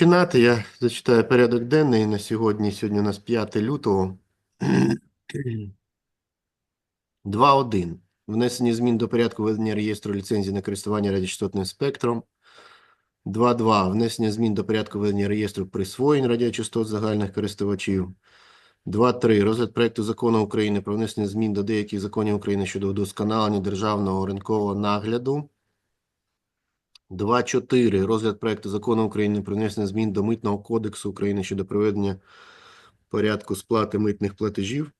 починати. Я зачитаю порядок денний на сьогодні. Сьогодні у нас 5 лютого. 2.1. Внесення змін до порядку ведення реєстру ліцензій на користування радіочастотним спектром. 2.2. Внесення змін до порядку ведення реєстру присвоєнь радіочастот загальних користувачів. 2.3. Розгляд проекту закону України про внесення змін до деяких законів України щодо вдосконалення державного ринкового нагляду. 2.4. Розгляд проекту закону України про внесення змін до Митного кодексу України щодо проведення порядку сплати митних платежів.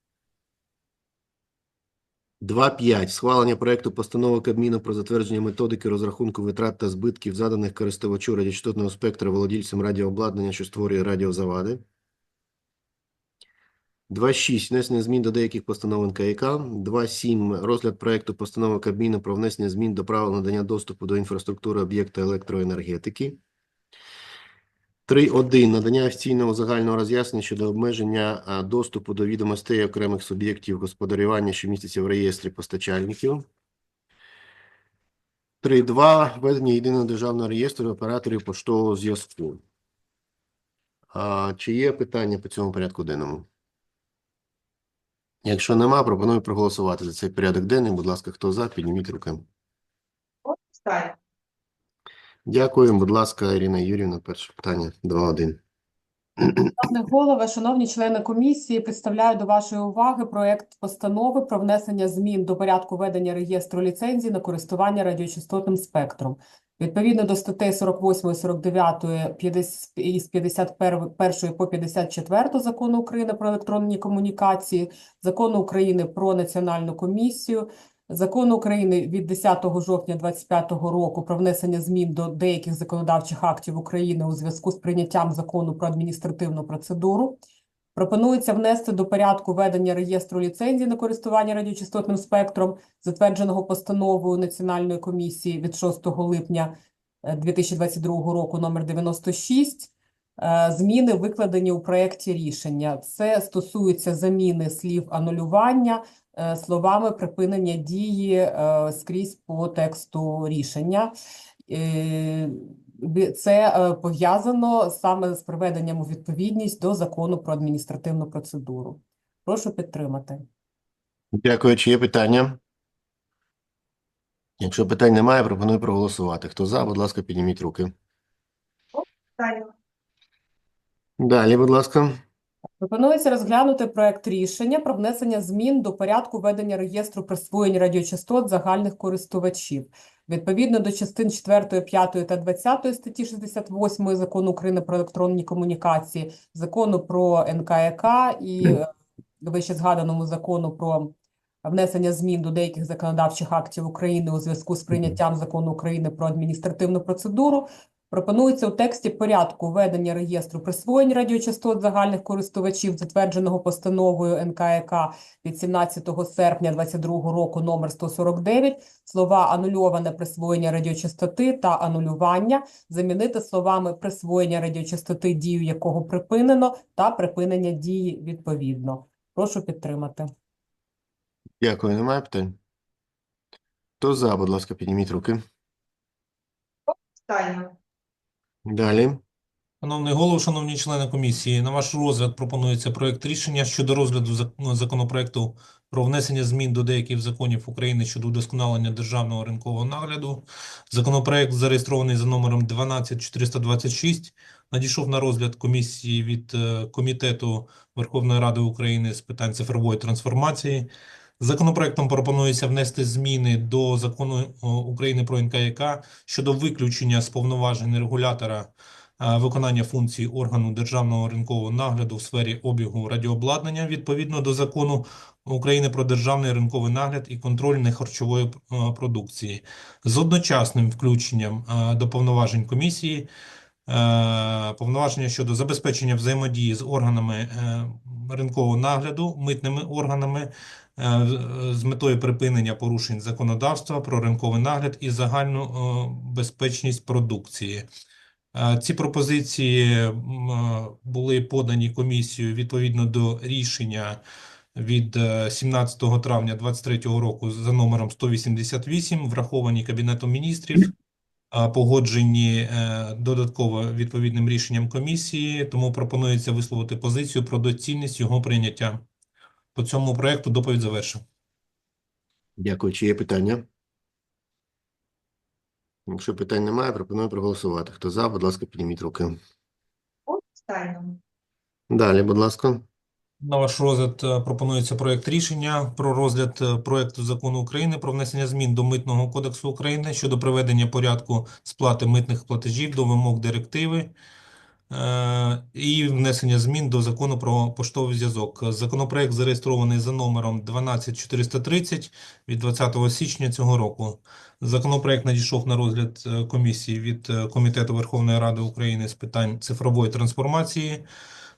2.5. Схвалення проекту постанови Кабміну про затвердження методики розрахунку витрат та збитків, заданих користувачу радіочастотного спектра володільцям радіообладнання, що створює радіозавади. 2.6. Внесення змін до деяких постанов НКК. 2.7. Розгляд проекту постанови Кабміну про внесення змін до правил надання доступу до інфраструктури об'єкта електроенергетики. 3.1. Надання офіційного загального роз'яснення щодо обмеження доступу до відомостей окремих суб'єктів господарювання, що містяться в реєстрі постачальників. 3.2. Введення єдиного державного реєстру операторів поштового зв'язку. Чи є питання по цьому порядку денному? Якщо нема, пропоную проголосувати за цей порядок денний. Будь ласка, хто за, підніміть руки. Дякую. Будь ласка, Ірина Юрівна, перше питання 2.1. Пане голове, шановні члени комісії, представляю до вашої уваги проект постанови про внесення змін до порядку ведення реєстру ліцензій на користування радіочастотним спектром. Відповідно до статей 48 і 49 50 із 51 по 54 Закону України про електронні комунікації, Закону України про національну комісію, Закону України від 10 жовтня 2025 року про внесення змін до деяких законодавчих актів України у зв'язку з прийняттям закону про адміністративну процедуру. Пропонується внести до порядку ведення реєстру ліцензій на користування радіочастотним спектром, затвердженого постановою Національної комісії від 6 липня е, 2022 року номер 96, е, зміни викладені у проєкті рішення. Це стосується заміни слів анулювання е, словами припинення дії е, скрізь по тексту рішення. Це е, пов'язано саме з приведенням у відповідність до закону про адміністративну процедуру. Прошу підтримати. Дякую. Чи є питання? Якщо питань немає, пропоную проголосувати. Хто за, будь ласка, підніміть руки. Далі, будь ласка. Пропонується розглянути проект рішення про внесення змін до порядку ведення реєстру присвоєнь радіочастот загальних користувачів. Відповідно до частин 4, 5 та 20 статті 68 Закону України про електронні комунікації, Закону про НКК і е, вище згаданому закону про внесення змін до деяких законодавчих актів України у зв'язку з прийняттям закону України про адміністративну процедуру, Пропонується у тексті порядку ведення реєстру присвоєнь радіочастот загальних користувачів, затвердженого постановою НКК від 17 серпня 2022 року номер 149, слова анульоване присвоєння радіочастоти та анулювання замінити словами присвоєння радіочастоти, дію якого припинено, та припинення дії відповідно. Прошу підтримати. Дякую. Немає питань? Хто за, будь ласка, підніміть руки. Встань. Далі. Шановний голово, шановні члени комісії, на ваш розгляд пропонується проект рішення щодо розгляду ну, законопроекту про внесення змін до деяких законів України щодо удосконалення державного ринкового нагляду. Законопроект зареєстрований за номером 12426, надійшов на розгляд комісії від е, Комітету Верховної Ради України з питань цифрової трансформації. Законопроектом пропонується внести зміни до закону України про НКЯК щодо виключення з повноважень регулятора е, виконання функцій органу державного ринкового нагляду в сфері обігу радіообладнання відповідно до закону України про державний ринковий нагляд і контроль нехарчової е, продукції. З одночасним включенням е, до повноважень комісії е, повноваження щодо забезпечення взаємодії з органами е, ринкового нагляду, митними органами е, з метою припинення порушень законодавства про ринковий нагляд і загальну е, безпечність продукції. Е, Ці пропозиції е, були подані комісією відповідно до рішення від е, 17 травня 2023 року за номером 188, враховані Кабінетом міністрів погоджені е, додатково відповідним рішенням комісії, тому пропонується висловити позицію про доцільність його прийняття. По цьому проекту доповідь завершив. Дякую. Чи є питання? Якщо питань немає, пропоную проголосувати. Хто за, будь ласка, підніміть руки. Далі, будь ласка. На ваш розгляд е, пропонується проект рішення про розгляд е, проекту закону України про внесення змін до Митного кодексу України щодо приведення порядку сплати митних платежів до вимог директиви і внесення змін до закону про поштовий зв'язок. Законопроект зареєстрований за номером 12430 від 20 січня цього року. Законопроект надійшов на розгляд е, комісії від е, Комітету Верховної Ради України з питань цифрової трансформації.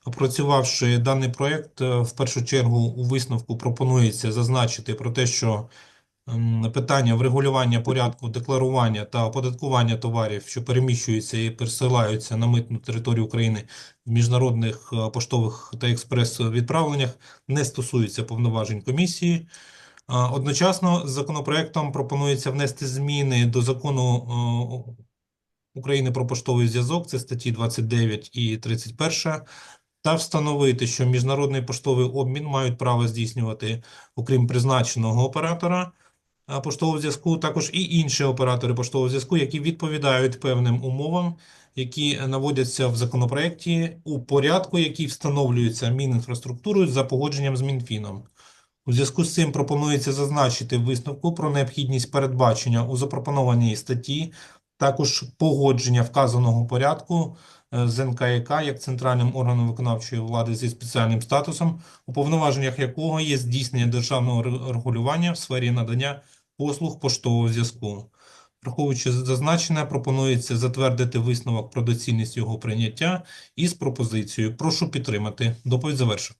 Опрацювавши даний проект, е, в першу чергу у висновку пропонується зазначити про те, що питання врегулювання порядку декларування та оподаткування товарів, що переміщуються і пересилаються на митну територію України в міжнародних е, поштових та експрес-відправленнях, не стосуються повноважень комісії. Одночасно з законопроектом пропонується внести зміни до закону е, України про поштовий зв'язок, це статті 29 і 31, та встановити, що міжнародний поштовий обмін мають право здійснювати, окрім призначеного оператора поштового зв'язку, також і інші оператори поштового зв'язку, які відповідають певним умовам, які наводяться в законопроекті у порядку, який встановлюється Мінінфраструктурою за погодженням з Мінфіном. У зв'язку з цим пропонується зазначити висновку про необхідність передбачення у запропонованій статті також погодження вказаного порядку з НКЯК як центральним органом виконавчої влади зі спеціальним статусом, у повноваженнях якого є здійснення державного регулювання в сфері надання послуг поштового зв'язку. Враховуючи зазначене, пропонується затвердити висновок про доцільність його прийняття із пропозицією. Прошу підтримати. Доповідь завершив.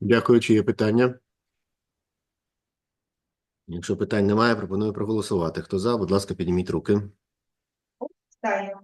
Дякую. Чи є питання? Якщо питань немає, пропоную проголосувати. Хто за, будь ласка, підніміть руки. Одностайно.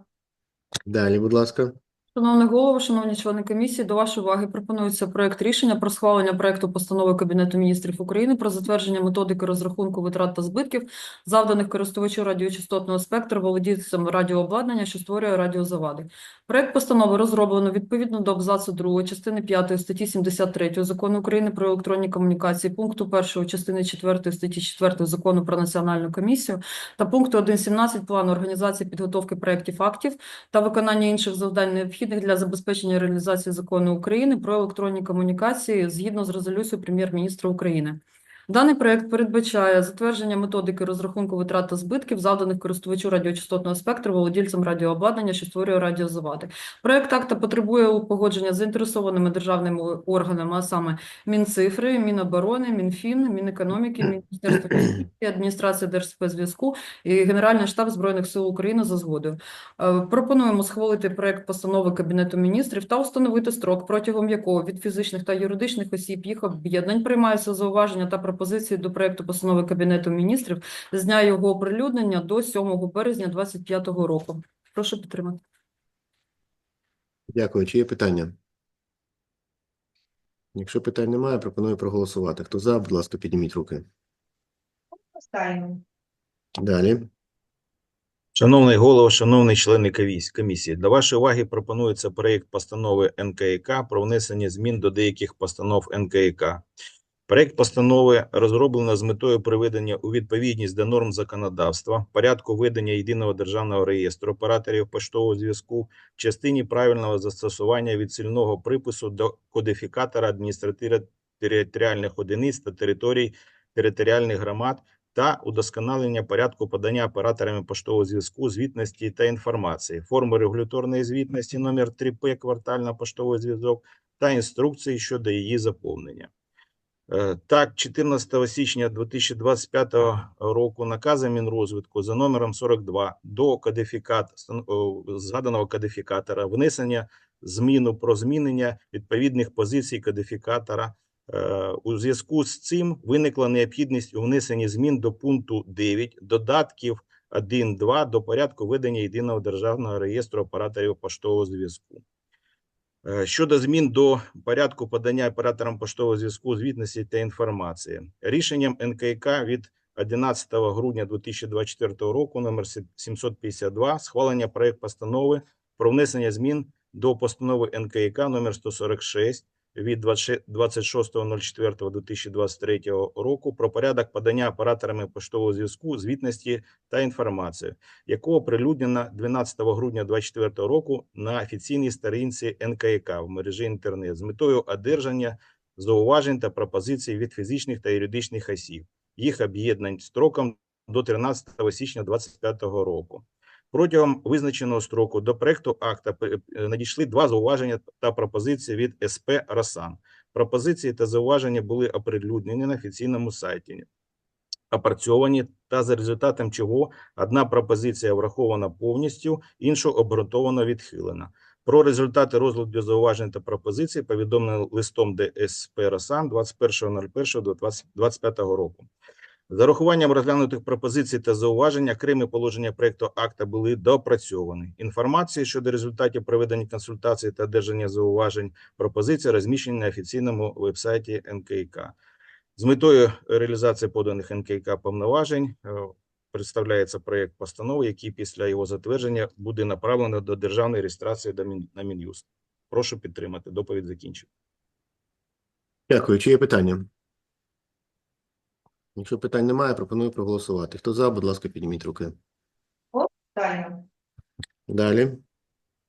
Далі, будь ласка. Шановний голово, шановні члени комісії, до вашої уваги пропонується проект рішення про схвалення проекту постанови Кабінету міністрів України про затвердження методики розрахунку витрат та збитків, завданих користувачу радіочастотного спектру володільцям радіообладнання, що створює радіозавади. Проект постанови розроблено відповідно до абзацу 2 частини 5 статті 73 Закону України про електронні комунікації, пункту 1 частини 4 статті 4 Закону про національну комісію та пункту 1.17 плану організації підготовки проєктів актів та виконання інших завдань необхідних для забезпечення реалізації закону України про електронні комунікації згідно з резолюцією прем'єр-міністра України. Даний проект передбачає затвердження методики розрахунку витрат та збитків, завданих користувачу радіочастотного спектру, володільцям радіообладнання, що створює радіозавади. Проект акта потребує погодження з заінтересованими державними органами, а саме Мінцифри, Міноборони, Мінфін, Мінекономіки, Міністерство юстиції, Адміністрація Держспецзв'язку і Генеральний штаб Збройних сил України за згодою. Е, Пропонуємо схвалити проект постанови Кабінету міністрів та установити строк, протягом якого від фізичних та юридичних осіб їх об'єднань приймаються зауваження та пропозиції до проекту постанови Кабінету міністрів з дня його оприлюднення до 7 березня 2025 року. Прошу підтримати. Дякую. Чи є питання? Якщо питань немає, пропоную проголосувати. Хто за, будь ласка, підніміть руки. Одностайно. Далі. Шановний голово, шановні члени комісії, до вашої уваги пропонується проєкт постанови НКК про внесення змін до деяких постанов НКК. Проєкт постанови розроблено з метою приведення у відповідність до норм законодавства, порядку ведення єдиного державного реєстру операторів поштового зв'язку частині правильного застосування відсильного припису до кодифікатора адміністративно-територіальних одиниць та територій територіальних громад та удосконалення порядку подання операторами поштового зв'язку звітності та інформації, форми регуляторної звітності номер 3П квартально поштовий зв'язок та інструкції щодо її заповнення. Е, Так, 14 січня 2025 року наказом Мінрозвитку за номером 42 до кодифікат, згаданого кодифікатора внесення зміну про змінення відповідних позицій кодифікатора Е, У зв'язку з цим виникла необхідність у внесенні змін до пункту 9 додатків 1.2 до порядку ведення єдиного державного реєстру операторів поштового зв'язку. Е, Щодо змін до порядку подання операторам поштового зв'язку звітності та інформації, рішенням НКК від 11 грудня 2024 року номер 752 схвалення проект постанови про внесення змін до постанови НКК номер 146 від 26.04.2023 року про порядок подання операторами поштового зв'язку звітності та інформації, якого оприлюднено 12 грудня 2024 року на офіційній сторінці НКК в мережі інтернет з метою одержання зауважень та пропозицій від фізичних та юридичних осіб, їх об'єднань строком до 13 січня 2025 року. Протягом визначеного строку до проекту акта е, надійшли два зауваження та пропозиції від СП «Росан». Пропозиції та зауваження були оприлюднені на офіційному сайті, опрацьовані та за результатом чого одна пропозиція врахована повністю, іншу обґрунтовано відхилена. Про результати розгляду зауважень та пропозицій повідомлено листом ДСП «Росан» 21.01.2025 року. За урахуванням розглянутих пропозицій та зауважень, окремі положення проекту акта були доопрацьовані. Інформація щодо результатів проведення консультацій та одержання зауважень пропозицій розміщені на офіційному вебсайті НКК. З метою реалізації поданих НКК повноважень е, представляється проект постанови, який після його затвердження буде направлено до державної реєстрації на Мін'юст. Прошу підтримати. Доповідь закінчив. Дякую. Чи є питання? Якщо питань немає, пропоную проголосувати. Хто за, будь ласка, підніміть руки. Стайно. Далі.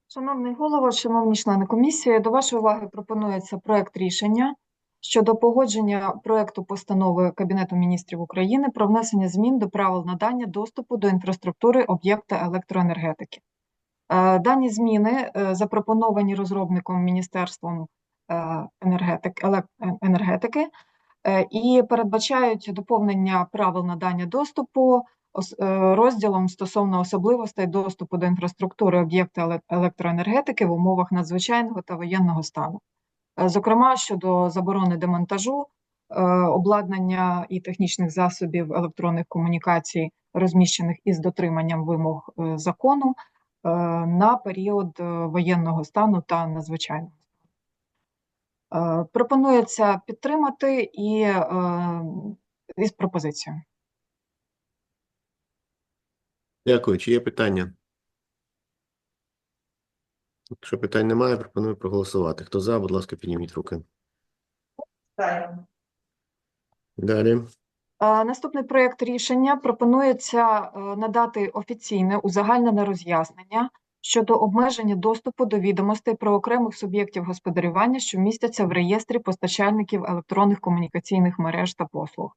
Шановний голово, шановні члени комісії, до вашої уваги пропонується проект рішення щодо погодження проекту постанови Кабінету міністрів України про внесення змін до правил надання доступу до інфраструктури об'єкта електроенергетики. Е, Дані зміни е, запропоновані розробником Міністерством е, енергетики і передбачають доповнення правил надання доступу е, розділом стосовно особливостей доступу до інфраструктури об'єкта електроенергетики в умовах надзвичайного та воєнного стану. Е, Зокрема, щодо заборони демонтажу, е, обладнання і технічних засобів електронних комунікацій, розміщених із дотриманням вимог е, закону е, на період е, воєнного стану та надзвичайного. Е, Пропонується підтримати і е, із пропозицією. Дякую. Чи є питання? Якщо питань немає, пропоную проголосувати. Хто за, будь ласка, підніміть руки. Стайно. Далі. Е, Наступний проєкт рішення пропонується е, надати офіційне узагальнене роз'яснення щодо обмеження доступу до відомостей про окремих суб'єктів господарювання, що містяться в реєстрі постачальників електронних комунікаційних мереж та послуг.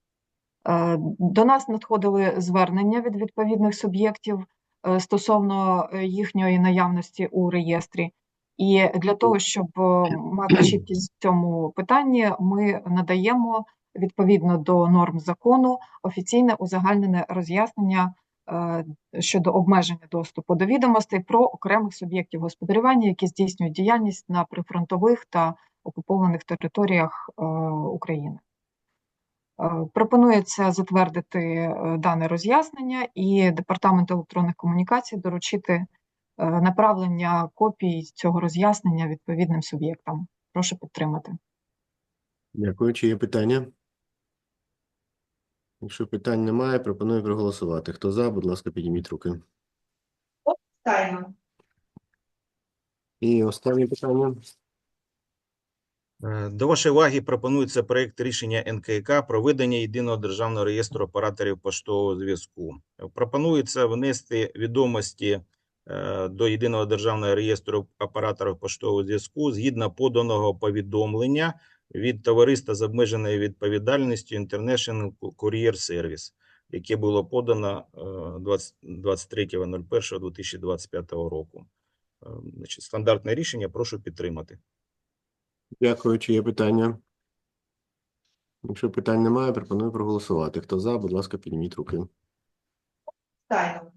Е, До нас надходили звернення від відповідних суб'єктів е, стосовно е, їхньої наявності у реєстрі. І для того, щоб мати чіткість в цьому питанні, ми надаємо відповідно до норм закону офіційне узагальнене роз'яснення щодо обмеження доступу до відомостей про окремих суб'єктів господарювання, які здійснюють діяльність на прифронтових та окупованих територіях е, України. Е, Пропонується затвердити е, дане роз'яснення і Департаменту електронних комунікацій доручити е, направлення копій цього роз'яснення відповідним суб'єктам. Прошу підтримати. Дякую. Чи є питання? Якщо питань немає, пропоную проголосувати. Хто за, будь ласка, підніміть руки. Стайно. І останнє питання. Е, До вашої уваги пропонується проект рішення НКК про ведення єдиного державного реєстру операторів поштового зв'язку. Пропонується внести відомості е, до єдиного державного реєстру операторів поштового зв'язку згідно поданого повідомлення від товариства з обмеженою відповідальністю International Courier Service, яке було подано е, 20 23.01.2025 року. Е, Значить, стандартне рішення прошу підтримати. Дякую. Чи є питання? Якщо питань немає, пропоную проголосувати. Хто за, будь ласка, підніміть руки. Стайно.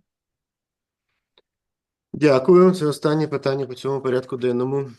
Дякую. Це останнє питання по цьому порядку денному.